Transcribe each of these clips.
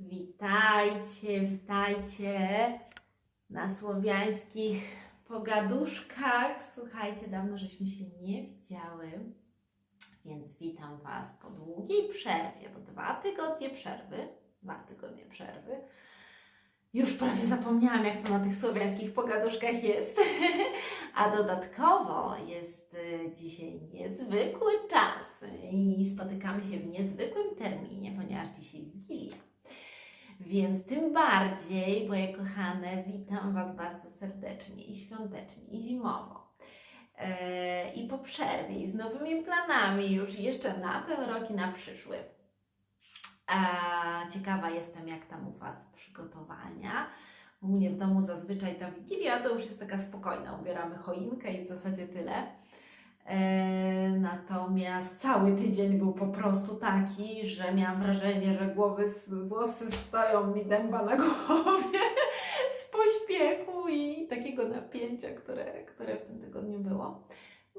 Witajcie, witajcie na słowiańskich pogaduszkach. Słuchajcie, dawno żeśmy się nie widziały, więc witam Was po długiej przerwie, bo dwa tygodnie przerwy, dwa tygodnie przerwy. Już prawie zapomniałam, jak to na tych słowiańskich pogaduszkach jest. A dodatkowo jest y, dzisiaj niezwykły czas i spotykamy się w niezwykłym terminie, ponieważ dzisiaj Wigilia. Więc tym bardziej, moje kochane, witam Was bardzo serdecznie i świątecznie, i zimowo. E, I po przerwie, i z nowymi planami już jeszcze na ten rok i na przyszły. A ciekawa jestem, jak tam u Was przygotowania. U mnie w domu zazwyczaj ta Wigilia to już jest taka spokojna. Ubieramy choinkę i w zasadzie tyle. E, natomiast cały tydzień był po prostu taki, że miałam wrażenie, że głowy, włosy stoją mi dęba na głowie z pośpiechu i takiego napięcia, które, które w tym tygodniu było.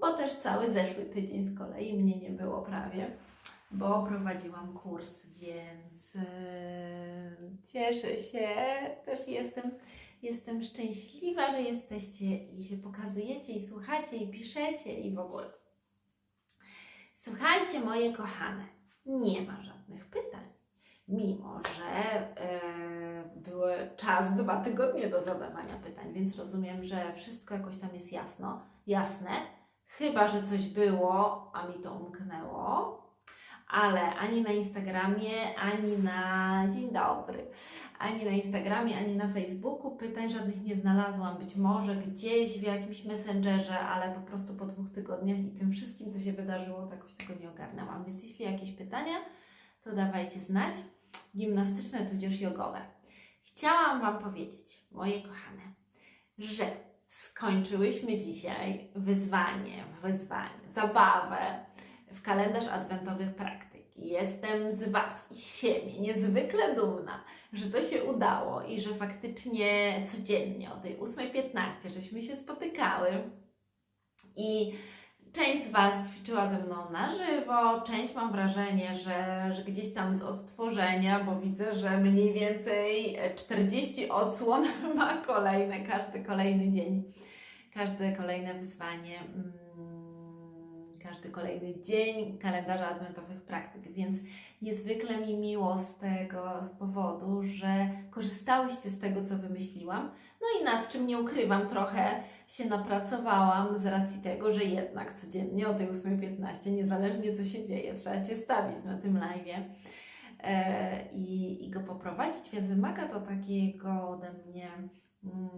Bo też cały zeszły tydzień z kolei mnie nie było prawie, bo prowadziłam kurs, więc e, cieszę się. Też jestem Jestem szczęśliwa, że jesteście i się pokazujecie, i słuchacie, i piszecie, i w ogóle. Słuchajcie, moje kochane, nie ma żadnych pytań. Mimo, że e, były czas dwa tygodnie do zadawania pytań, więc rozumiem, że wszystko jakoś tam jest jasno, jasne. Chyba, że coś było, a mi to umknęło, ale ani na Instagramie, ani na dzień dobry, ani na Instagramie, ani na Facebooku pytań żadnych nie znalazłam. Być może gdzieś w jakimś messengerze, ale po prostu po dwóch tygodniach i tym wszystkim, co się wydarzyło, to jakoś tego nie ogarnęłam. Więc jeśli jakieś pytania, to dawajcie znać. Gimnastyczne tudzież jogowe. Chciałam Wam powiedzieć, moje kochane, że skończyłyśmy dzisiaj wyzwanie, wyzwanie, zabawę w kalendarz adwentowych praktyk. Jestem z Was i siebie niezwykle dumna, że to się udało i że faktycznie codziennie o tej 8.15 żeśmy się spotykały i część z Was ćwiczyła ze mną na żywo, część mam wrażenie, że, że gdzieś tam z odtworzenia, bo widzę, że mniej więcej 40 odsłon ma kolejne, każdy kolejny dzień, każde kolejne wyzwanie. Każdy kolejny dzień kalendarza adwentowych praktyk, więc niezwykle mi miło z tego powodu, że korzystałyście z tego, co wymyśliłam. No i nad czym nie ukrywam, trochę się napracowałam z racji tego, że jednak codziennie o tej 8.15, niezależnie co się dzieje, trzeba Cię stawić na tym live'ie. E, i, i go poprowadzić, więc wymaga to takiego ode mnie mm,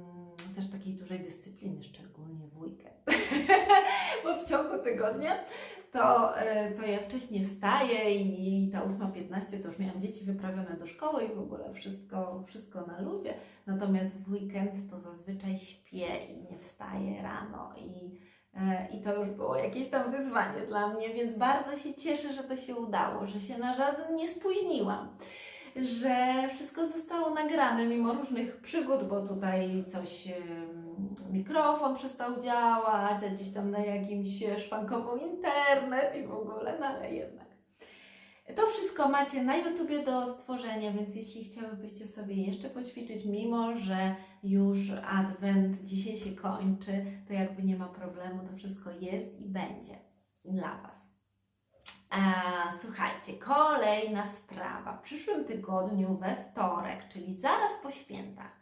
też takiej dużej dyscypliny, szczególnie w weekend. Bo w ciągu tygodnia to, e, to ja wcześniej wstaję i ta 8.15 to już miałam dzieci wyprawione do szkoły i w ogóle wszystko, wszystko na ludzie. Natomiast w weekend to zazwyczaj śpię i nie wstaję rano i, e, i to już było jakieś tam wyzwanie dla mnie, więc bardzo się cieszę, że to się udało, że się na żaden nie spóźniłam że wszystko zostało nagrane mimo różnych przygód, bo tutaj coś mikrofon przestał działać, a gdzieś tam na jakimś szwankował internet i w ogóle, no ale jednak. To wszystko macie na YouTubie do stworzenia, więc jeśli chciałybyście sobie jeszcze poćwiczyć, mimo że już adwent dzisiaj się kończy, to jakby nie ma problemu, to wszystko jest i będzie dla Was. A, słuchajcie, kolejna sprawa. W przyszłym tygodniu, we wtorek, czyli zaraz po świętach,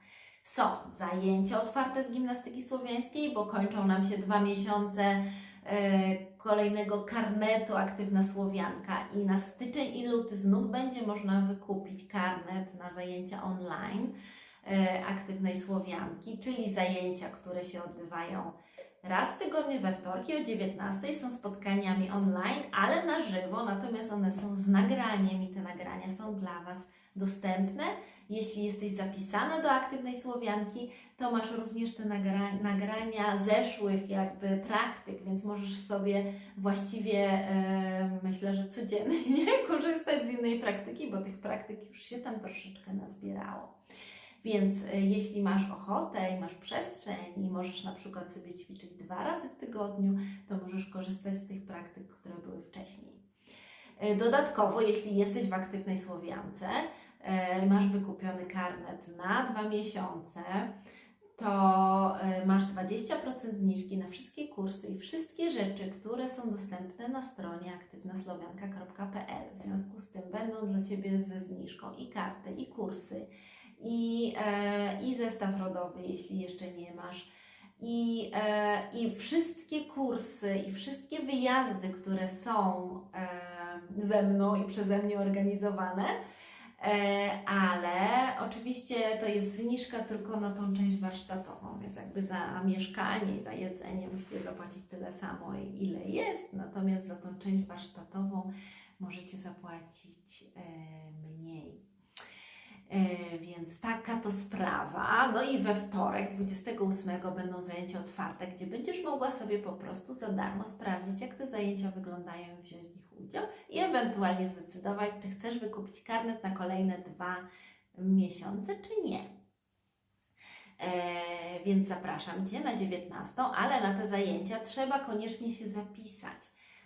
są zajęcia otwarte z gimnastyki słowiańskiej, bo kończą nam się dwa miesiące e, kolejnego karnetu Aktywna Słowianka i na styczeń i luty znów będzie można wykupić karnet na zajęcia online e, Aktywnej Słowianki, czyli zajęcia, które się odbywają raz w tygodniu we wtorki o 19 są spotkaniami online, ale na żywo, natomiast one są z nagraniem i te nagrania są dla Was dostępne. Jeśli jesteś zapisana do aktywnej Słowianki, to masz również te nagra nagrania zeszłych jakby praktyk, więc możesz sobie właściwie e, myślę, że codziennie korzystać z innej praktyki, bo tych praktyk już się tam troszeczkę nazbierało. Więc e, jeśli masz ochotę i masz przestrzeń i możesz na przykład sobie ćwiczyć dwa razy w tygodniu, to możesz korzystać z tych praktyk, które były wcześniej. E, dodatkowo, jeśli jesteś w aktywnej Słowiance, masz wykupiony karnet na dwa miesiące, to e, masz 20% zniżki na wszystkie kursy i wszystkie rzeczy, które są dostępne na stronie aktywnoslowianka.pl. W związku z tym będą dla Ciebie ze zniżką i karty, i kursy, i, e, i zestaw rodowy, jeśli jeszcze nie masz. I, e, I wszystkie kursy, i wszystkie wyjazdy, które są e, ze mną i przeze mnie organizowane, E, ale oczywiście to jest zniżka tylko na tą część warsztatową, więc jakby za mieszkanie i za jedzenie musicie zapłacić tyle samo, ile jest, natomiast za tą część warsztatową możecie zapłacić e, mniej. E, Więc taka to sprawa. No i we wtorek, 28, będą zajęcia otwarte, gdzie będziesz mogła sobie po prostu za darmo sprawdzić, jak te zajęcia wyglądają i wziąć w nich udział i ewentualnie zdecydować, czy chcesz wykupić karnet na kolejne dwa miesiące, czy nie. E, więc zapraszam Cię na 19, ale na te zajęcia trzeba koniecznie się zapisać.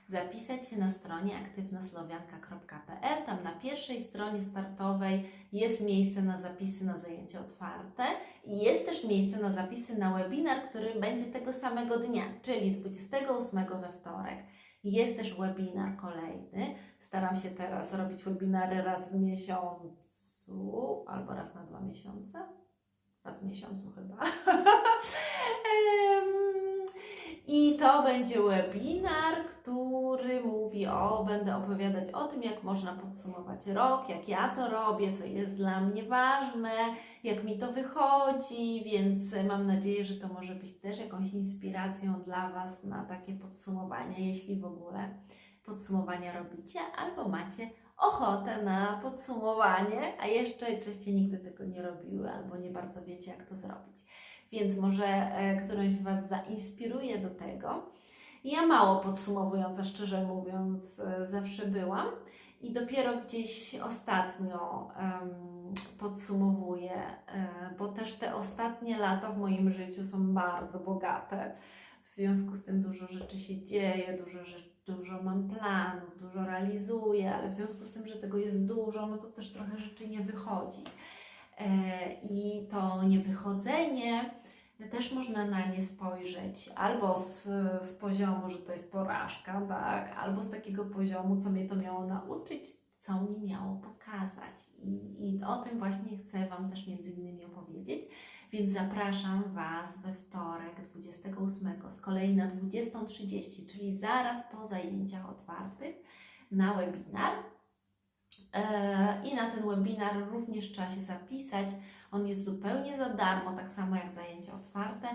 Zapisać się na stronie aktywnoslowianka.pl. Tam na pierwszej stronie startowej jest miejsce na zapisy na zajęcia otwarte i jest też miejsce na zapisy na webinar, który będzie tego samego dnia, czyli 28 we wtorek. Jest też webinar kolejny. Staram się teraz robić webinary raz w miesiącu albo raz na dwa miesiące. Raz w miesiącu chyba. I to będzie webinar, który mówi o, będę opowiadać o tym, jak można podsumować rok, jak ja to robię, co jest dla mnie ważne, jak mi to wychodzi, więc mam nadzieję, że to może być też jakąś inspiracją dla Was na takie podsumowania, jeśli w ogóle podsumowania robicie albo macie ochotę na podsumowanie, a jeszcze wcześniej nigdy tego nie robiły albo nie bardzo wiecie, jak to zrobić. Więc może e, którąś z Was zainspiruje do tego. Ja mało podsumowująca, szczerze mówiąc, e, zawsze byłam i dopiero gdzieś ostatnio em, podsumowuję, e, bo też te ostatnie lata w moim życiu są bardzo bogate. W związku z tym dużo rzeczy się dzieje, dużo, dużo mam planów, dużo realizuję, ale w związku z tym, że tego jest dużo, no to też trochę rzeczy nie wychodzi. I to niewychodzenie też można na nie spojrzeć albo z, z poziomu, że to jest porażka, tak, albo z takiego poziomu, co mnie to miało nauczyć, co mi miało pokazać. I, I o tym właśnie chcę Wam też między innymi opowiedzieć. Więc zapraszam Was we wtorek 28, z kolei na 20.30, czyli zaraz po zajęciach otwartych, na webinar. E, I na ten webinar również trzeba się zapisać. On jest zupełnie za darmo, tak samo jak zajęcia otwarte.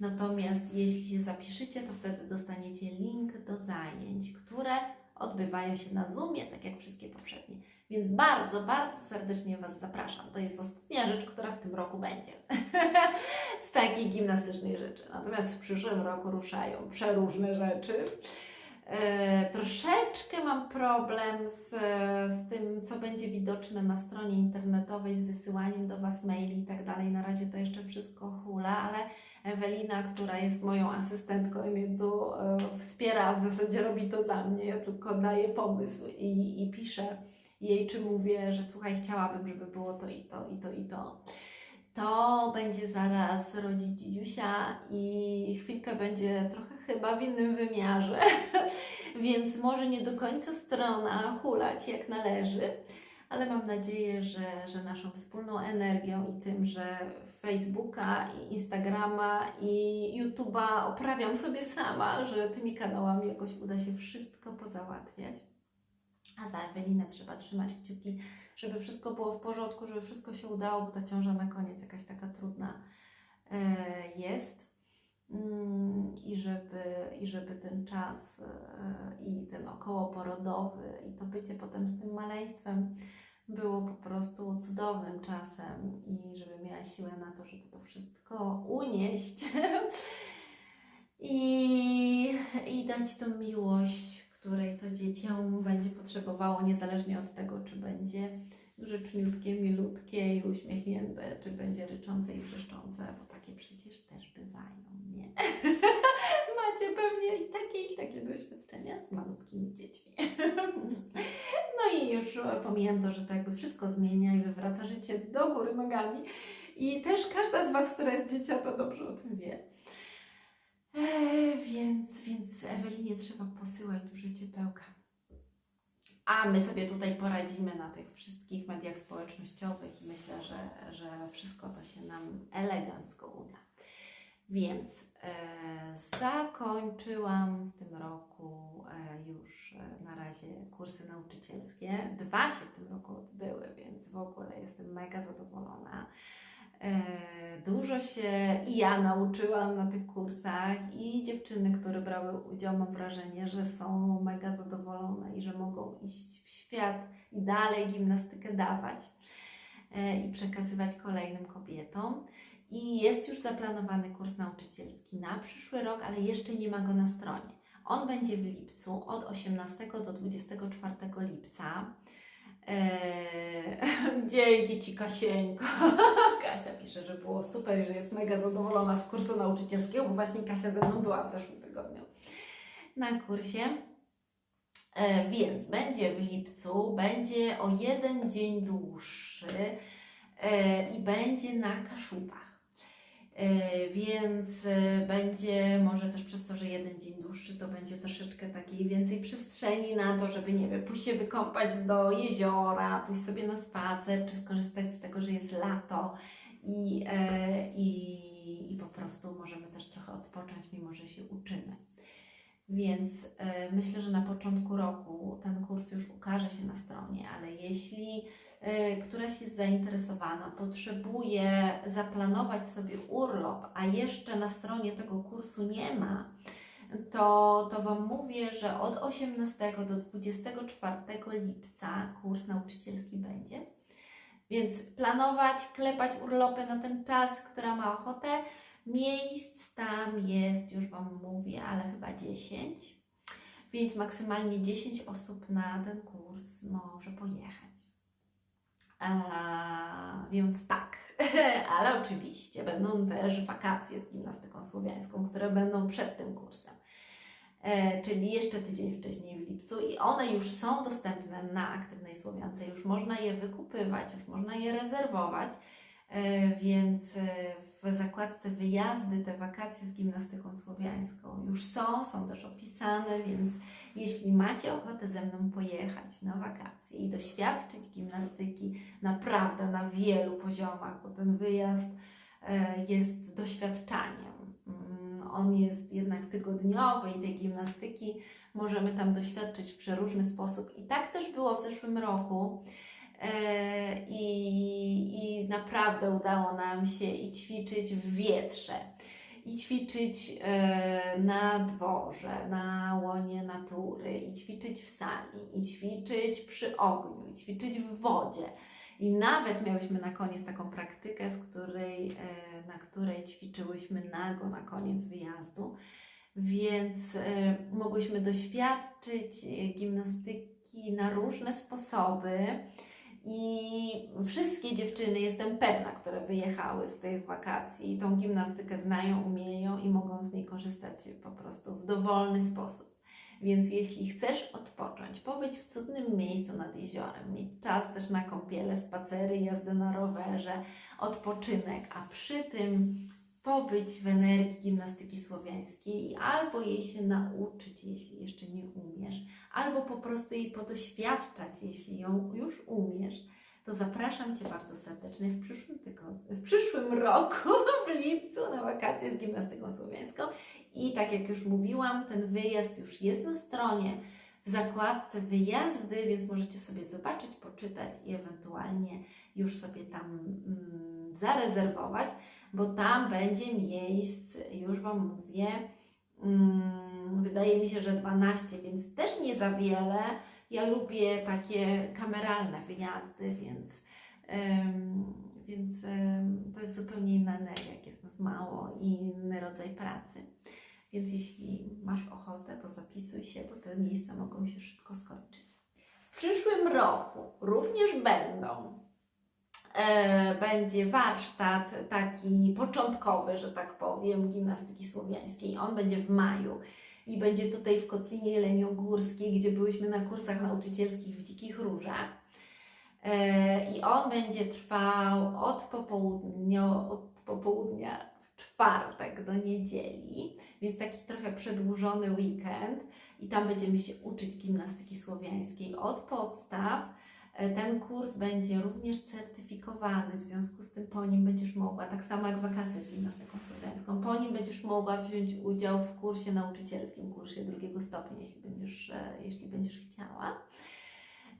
Natomiast jeśli się zapiszecie, to wtedy dostaniecie link do zajęć, które odbywają się na Zoomie, tak jak wszystkie poprzednie. Więc bardzo, bardzo serdecznie Was zapraszam. To jest ostatnia rzecz, która w tym roku będzie. Z takiej gimnastycznej rzeczy. Natomiast w przyszłym roku ruszają przeróżne rzeczy. E, troszeczkę mam problem z, z tym, co będzie widoczne na stronie internetowej, z wysyłaniem do Was maili i tak dalej. Na razie to jeszcze wszystko hula, ale Ewelina, która jest moją asystentką i mnie tu e, wspiera, w zasadzie robi to za mnie. Ja tylko daję pomysł i, i piszę jej, czy mówię, że słuchaj, chciałabym, żeby było to i to, i to, i to. To będzie zaraz rodzić dzidziusia i chwilkę będzie trochę chyba w innym wymiarze, więc może nie do końca strona hulać jak należy, ale mam nadzieję, że, że naszą wspólną energią i tym, że Facebooka i Instagrama i YouTube'a oprawiam sobie sama, że tymi kanałami jakoś uda się wszystko pozałatwiać. A za Ewelinę trzeba trzymać kciuki, żeby wszystko było w porządku, żeby wszystko się udało, bo ta ciąża na koniec jakaś taka trudna e, jest. Mm, I żeby, I żeby ten czas e, i ten okołoporodowy i to bycie potem z tym maleństwem było po prostu cudownym czasem i żeby miała siłę na to, żeby to wszystko unieść i, i dać tą miłość, której to dziecię będzie potrzebowało, niezależnie od tego, czy będzie grzeczniutkie, milutkie i uśmiechnięte, czy będzie ryczące i wrzeszczące, bo takie przecież też bywają, nie? macie pewnie i takie, i takie doświadczenia z malutkimi dziećmi. No i już pomijam to, że to jakby wszystko zmienia i wywraca życie do góry nogami. I też każda z Was, która jest dziecię, to dobrze o tym wie. Eee, więc, więc Ewelinie trzeba posyłać duże ciepełka. A my sobie tutaj poradzimy na tych wszystkich mediach społecznościowych i myślę, że, że wszystko to się nam elegancko uda. Więc e, zakończyłam w tym roku e, już e, na razie kursy nauczycielskie. Dwa się w tym roku odbyły, więc w ogóle jestem mega zadowolona. E, Dużo się i ja nauczyłam na tych kursach, i dziewczyny, które brały udział, mam wrażenie, że są mega zadowolone i że mogą iść w świat i dalej gimnastykę dawać e, i przekazywać kolejnym kobietom. I jest już zaplanowany kurs nauczycielski na przyszły rok, ale jeszcze nie ma go na stronie. On będzie w lipcu od 18 do 24 lipca. Eee, dzięki Ci Kasieńko. Kasia pisze, że było super i że jest mega zadowolona z kursu nauczycielskiego, bo właśnie Kasia ze mną była w zeszłym tygodniu na kursie. E, więc będzie w lipcu, będzie o jeden dzień dłuższy e, i będzie na Kaszubach. E, Więc e, będzie może też przez to, że jeden dzień dłuższy, to będzie troszeczkę takiej więcej przestrzeni na to, żeby, nie wiem, pójść się wykąpać do jeziora, pójść sobie na spacer, czy skorzystać z tego, że jest lato i, e, i, i po prostu możemy też trochę odpocząć, mimo że się uczymy. Więc myślę, że na początku roku ten kurs już ukaże się na stronie, ale jeśli któraś jest zainteresowana, potrzebuje zaplanować sobie urlop, a jeszcze na stronie tego kursu nie ma, to, to Wam mówię, że od 18 do 24 lipca kurs nauczycielski będzie. Więc planować, klepać urlopy na ten czas, która ma ochotę. Miejsc tam jest, już Wam mówię, ale chyba 10. Więc maksymalnie 10 osób na ten kurs może pojechać. Więc tak, ale oczywiście będą też wakacje z gimnastyką słowiańską, które będą przed tym kursem. E, czyli jeszcze tydzień wcześniej w lipcu i one już są dostępne na aktywnej Słowiance, już można je wykupywać, już można je rezerwować, e, więc e, w zakładce wyjazdy, te wakacje z gimnastyką słowiańską już są, są też opisane, więc jeśli macie ochotę ze mną pojechać na wakacje i doświadczyć gimnastyki naprawdę na wielu poziomach, bo ten wyjazd e, jest doświadczaniem. Mm, On jest jednak tygodniowy i tej gimnastyki możemy tam doświadczyć w przeróżny sposób. I tak też było w zeszłym roku. E, I, I naprawdę udało nam się i ćwiczyć w wietrze, i ćwiczyć e, na dworze, na łonie natury, i ćwiczyć w sali, i ćwiczyć przy ogniu, i ćwiczyć w wodzie. I nawet miałyśmy na koniec taką praktykę, w której, e, na której ćwiczyłyśmy nago na koniec wyjazdu, więc e, mogłyśmy doświadczyć e, gimnastyki na różne sposoby. I wszystkie dziewczyny, jestem pewna, które wyjechały z tych wakacji, tą gimnastykę znają, umieją i mogą z niej korzystać po prostu w dowolny sposób. Więc jeśli chcesz odpocząć, pobyć w cudnym miejscu nad jeziorem, mieć czas też na kąpiele, spacery, jazdę na rowerze, odpoczynek, a przy tym pobyć w energii gimnastyki słowiańskiej i albo jej się nauczyć, jeśli jeszcze nie umiesz, albo po prostu jej podoświadczać, jeśli ją już umiesz, to zapraszam Cię bardzo serdecznie w przyszłym tygodniu, w przyszłym roku, w lipcu na wakacje z gimnastyką słowiańską. I tak jak już mówiłam, ten wyjazd już jest na stronie w zakładce wyjazdy, więc możecie sobie zobaczyć, poczytać i ewentualnie już sobie tam mm, zarezerwować, bo tam będzie miejsc, już Wam mówię, mm, wydaje mi się, że 12, więc też nie za wiele. Ja lubię takie kameralne wyjazdy, więc, em, więc em, to jest zupełnie inna energia, jak jest nas mało i inny rodzaj pracy. Więc jeśli masz ochotę, to zapisuj się, bo te miejsca mogą się szybko skończyć. W przyszłym roku również będą e, będzie warsztat taki początkowy, że tak powiem, gimnastyki słowiańskiej. On będzie w maju i będzie tutaj w Kotlinie Jeleniogórskiej, gdzie byłyśmy na kursach nauczycielskich w Dzikich Różach. E, I on będzie trwał od popołudnia, od popołudnia czwartek do niedzieli, więc taki trochę przedłużony weekend i tam będziemy się uczyć gimnastyki słowiańskiej od podstaw. E, Ten kurs będzie również certyfikowany, w związku z tym po nim będziesz mogła, tak samo jak wakacje z gimnastyką słowiańską, po nim będziesz mogła wziąć udział w kursie nauczycielskim, kursie drugiego stopnia, jeśli będziesz, e, jeśli będziesz chciała.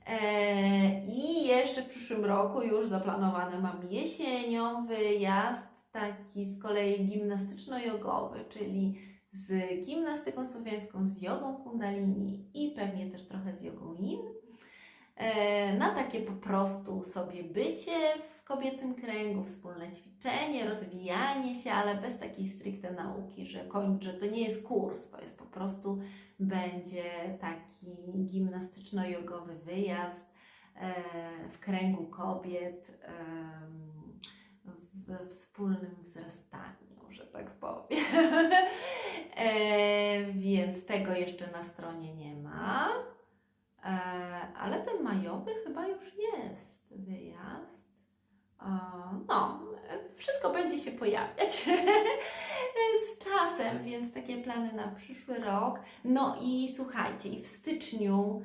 E, I jeszcze w przyszłym roku już zaplanowany mam jesienią wyjazd taki z kolei gimnastyczno-jogowy, czyli z gimnastyką słowiańską, z jogą kundalini i pewnie też trochę z jogą yin. E, Na takie po prostu sobie bycie w kobiecym kręgu, wspólne ćwiczenie, rozwijanie się, ale bez takiej stricte nauki, że to nie jest kurs, to jest po prostu będzie taki gimnastyczno-jogowy wyjazd e, w kręgu kobiet w wspólnym wzrastaniu, że tak powiem. e, więc tego jeszcze na stronie nie ma. E, ale ten majowy chyba już jest wyjazd. E, no, wszystko będzie się pojawiać z czasem, więc takie plany na przyszły rok. No i słuchajcie, i w styczniu,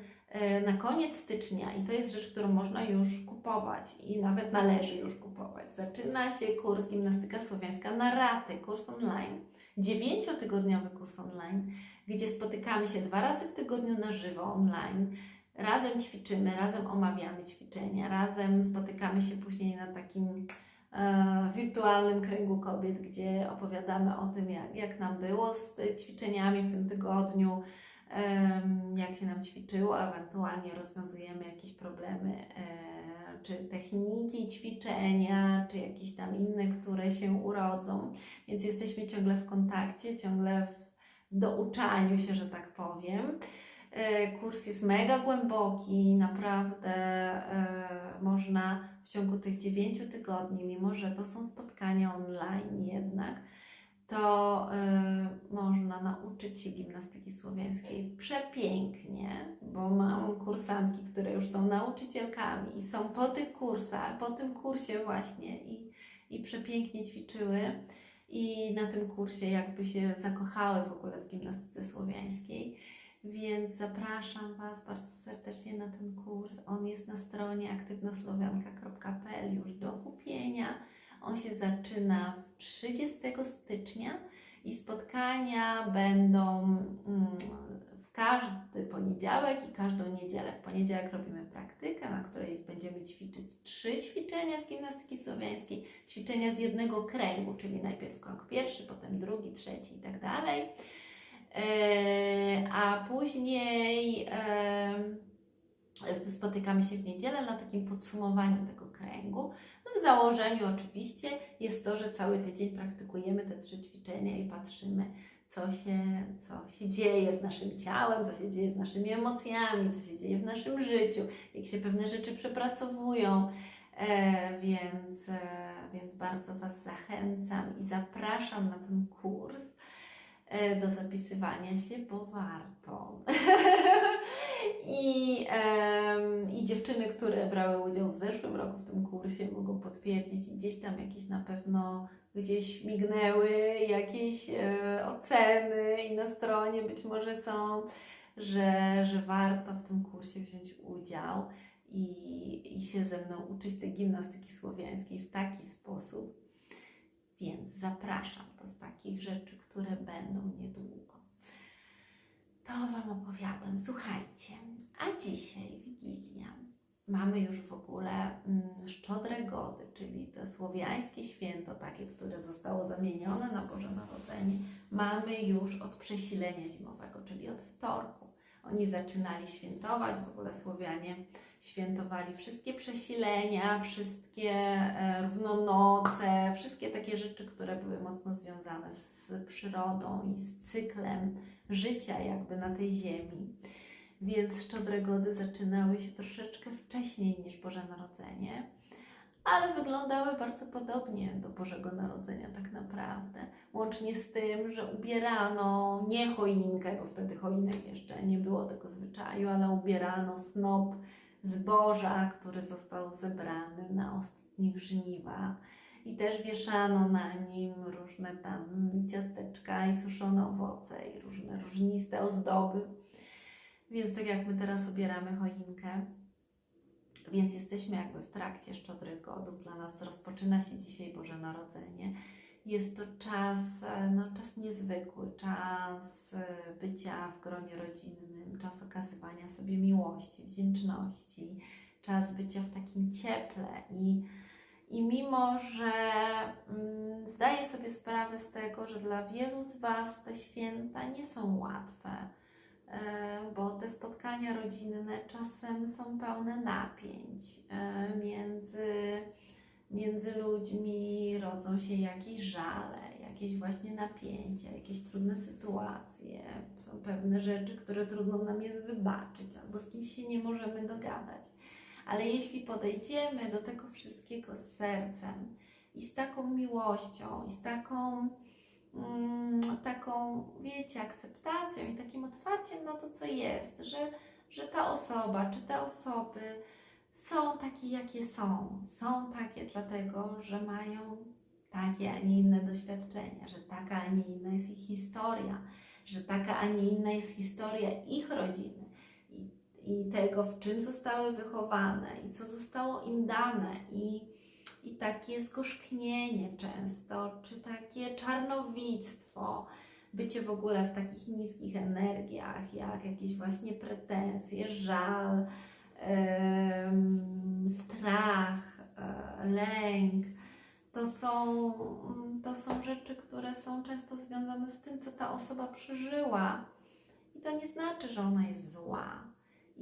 na koniec stycznia, i to jest rzecz, którą można już kupować i nawet należy już kupować, zaczyna się kurs Gimnastyka Słowiańska na raty, kurs online, dziewięciotygodniowy kurs online, gdzie spotykamy się dwa razy w tygodniu na żywo online. Razem ćwiczymy, razem omawiamy ćwiczenia, razem spotykamy się później na takim e, wirtualnym kręgu kobiet, gdzie opowiadamy o tym, jak, jak nam było z e, ćwiczeniami w tym tygodniu, jak się nam ćwiczyło, ewentualnie rozwiązujemy jakieś problemy, e, czy techniki ćwiczenia, czy jakieś tam inne, które się urodzą. Więc jesteśmy ciągle w kontakcie, ciągle w douczaniu się, że tak powiem. E, Kurs jest mega głęboki, naprawdę e, można w ciągu tych 9 tygodni, mimo że to są spotkania online jednak, to e, można nauczyć się gimnastyki słowiańskiej przepięknie, bo mam kursantki, które już są nauczycielkami i są po tych kursach, po tym kursie właśnie i, i przepięknie ćwiczyły i na tym kursie jakby się zakochały w ogóle w gimnastyce słowiańskiej. Więc zapraszam Was bardzo serdecznie na ten kurs. On jest na stronie aktywnoslowianka.pl już do kupienia. On się zaczyna 30 stycznia i spotkania będą mm, w każdy poniedziałek i każdą niedzielę. W poniedziałek robimy praktykę, na której będziemy ćwiczyć trzy ćwiczenia z gimnastyki słowiańskiej, ćwiczenia z jednego kręgu, czyli najpierw krąg pierwszy, potem drugi, trzeci i tak dalej. E, a później spotykamy się w niedzielę na takim podsumowaniu tego kręgu. No w założeniu oczywiście jest to, że cały tydzień praktykujemy te trzy ćwiczenia i patrzymy, co się, co się dzieje z naszym ciałem, co się dzieje z naszymi emocjami, co się dzieje w naszym życiu, jak się pewne rzeczy przepracowują. E, więc, e, więc bardzo Was zachęcam i zapraszam na ten kurs e, do zapisywania się, bo warto. I, I dziewczyny, które brały udział w zeszłym roku w tym kursie, mogą potwierdzić i gdzieś tam jakieś na pewno gdzieś mignęły jakieś e, oceny i na stronie być może są, że, że warto w tym kursie wziąć udział i, i się ze mną uczyć tej gimnastyki słowiańskiej w taki sposób. Więc zapraszam to z takich rzeczy, które będą niedługo. To Wam opowiadam. Słuchajcie, a dzisiaj Wigilia. Mamy już w ogóle mm, Szczodre Gody, czyli to słowiańskie święto, takie, które zostało zamienione na Boże Narodzenie. Mamy już od przesilenia zimowego, czyli od wtorku. Oni zaczynali świętować, w ogóle Słowianie świętowali wszystkie przesilenia, wszystkie e, równonoce, wszystkie takie rzeczy, które były mocno związane z przyrodą i z cyklem życia jakby na tej ziemi. Więc szczodre gody zaczynały się troszeczkę wcześniej niż Boże Narodzenie, ale wyglądały bardzo podobnie do Bożego Narodzenia tak naprawdę. Łącznie z tym, że ubierano nie choinkę, bo wtedy choinek jeszcze nie było tego zwyczaju, ale ubierano snop zboża, który został zebrany na ostatnich żniwach. I też wieszano na nim różne tam ciasteczka i suszone owoce i różne różniste ozdoby. Więc tak jak my teraz obieramy choinkę, więc jesteśmy jakby w trakcie szczodrych godów. Dla nas rozpoczyna się dzisiaj Boże Narodzenie. Jest to czas, e, no, czas niezwykły, czas e, bycia w gronie rodzinnym, czas okazywania sobie miłości, wdzięczności, czas bycia w takim cieple i i mimo, że mm, zdaję sobie sprawę z tego, że dla wielu z Was te święta nie są łatwe, e, bo te spotkania rodzinne czasem są pełne napięć między, między ludźmi, rodzą się jakieś żale, jakieś właśnie napięcia, jakieś trudne sytuacje, są pewne rzeczy, które trudno nam jest wybaczyć, albo z kimś się nie możemy dogadać. Ale jeśli podejdziemy do tego wszystkiego z sercem i z taką miłością, i z taką, mm, taką, wiecie, akceptacją i takim otwarciem na to, co jest, że, że ta osoba czy te osoby są takie, jakie są. Są takie dlatego, że mają takie, a nie inne doświadczenia, że taka, a nie inna jest ich historia, że taka, a nie inna jest historia ich rodziny i tego, w czym zostały wychowane i co zostało im dane i, i takie zgorzknienie często, czy takie czarnowictwo, bycie w ogóle w takich niskich energiach, jak jakieś właśnie pretensje, żal, strach, e, lęk. To są, to są rzeczy, które są często związane z tym, co ta osoba przeżyła. I to nie znaczy, że ona jest zła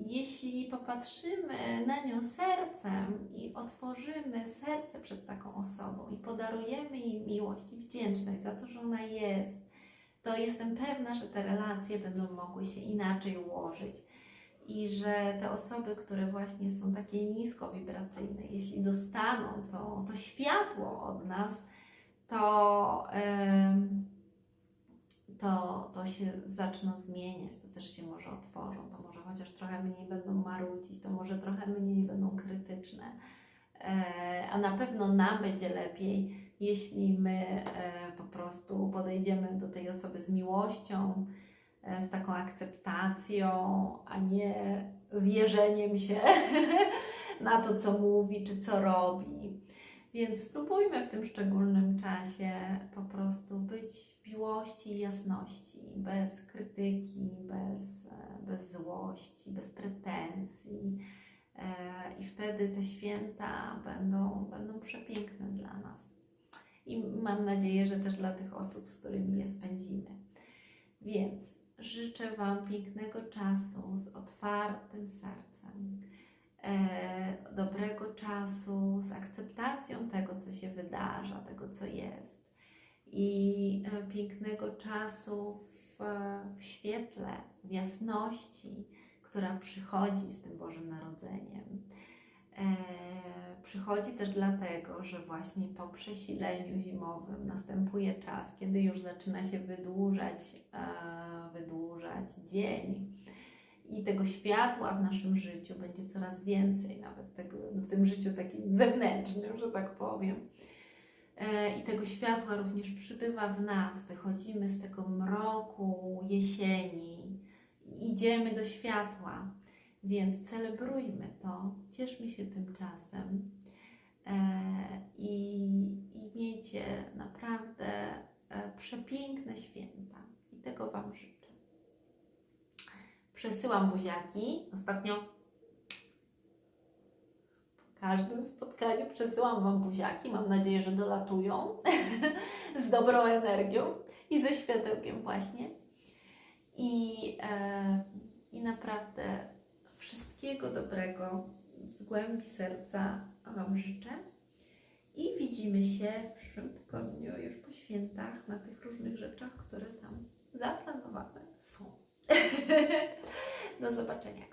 jeśli popatrzymy na nią sercem i otworzymy serce przed taką osobą i podarujemy jej miłość i wdzięczność za to, że ona jest, to jestem pewna, że te relacje będą mogły się inaczej ułożyć i że te osoby, które właśnie są takie nisko wibracyjne, jeśli dostaną to, to światło od nas, to. To, to się zaczną zmieniać, to też się może otworzą, to może chociaż trochę mniej będą marudzić, to może trochę mniej będą krytyczne, e, a na pewno nam będzie lepiej, jeśli my e, po prostu podejdziemy do tej osoby z miłością, z taką akceptacją, a nie z jeżeniem się na to, co mówi czy co robi. Więc spróbujmy w tym szczególnym czasie po prostu być w miłości i jasności, bez krytyki, bez, e, bez złości, bez pretensji. E, I wtedy te święta będą, będą przepiękne dla nas. I mam nadzieję, że też dla tych osób, z którymi je spędzimy. Więc życzę Wam pięknego czasu z otwartym sercem e, dobrego czasu, z akceptacją tego, co się wydarza, tego, co jest, i e, pięknego czasu w, w świetle, w jasności, która przychodzi z tym Bożym Narodzeniem. E, przychodzi też dlatego, że właśnie po przesileniu zimowym następuje czas, kiedy już zaczyna się wydłużać, e, wydłużać dzień i tego światła w naszym życiu będzie coraz więcej, nawet tego, w tym życiu takim zewnętrznym, że tak powiem. E, I tego światła również przybywa w nas. Wychodzimy z tego mroku jesieni, idziemy do światła, więc celebrujmy to, cieszmy się tym czasem e, i, i miejcie naprawdę e, przepiękne święta. I tego Wam życzę. Przesyłam buziaki. Ostatnio po każdym spotkaniu przesyłam Wam buziaki. Mam nadzieję, że dolatują z dobrą energią i ze światełkiem właśnie. I, e, I naprawdę wszystkiego dobrego z głębi serca Wam życzę. I widzimy się w przyszłym tygodniu, już po świętach, na tych różnych rzeczach, które tam zaplanowane są. Do zobaczenia.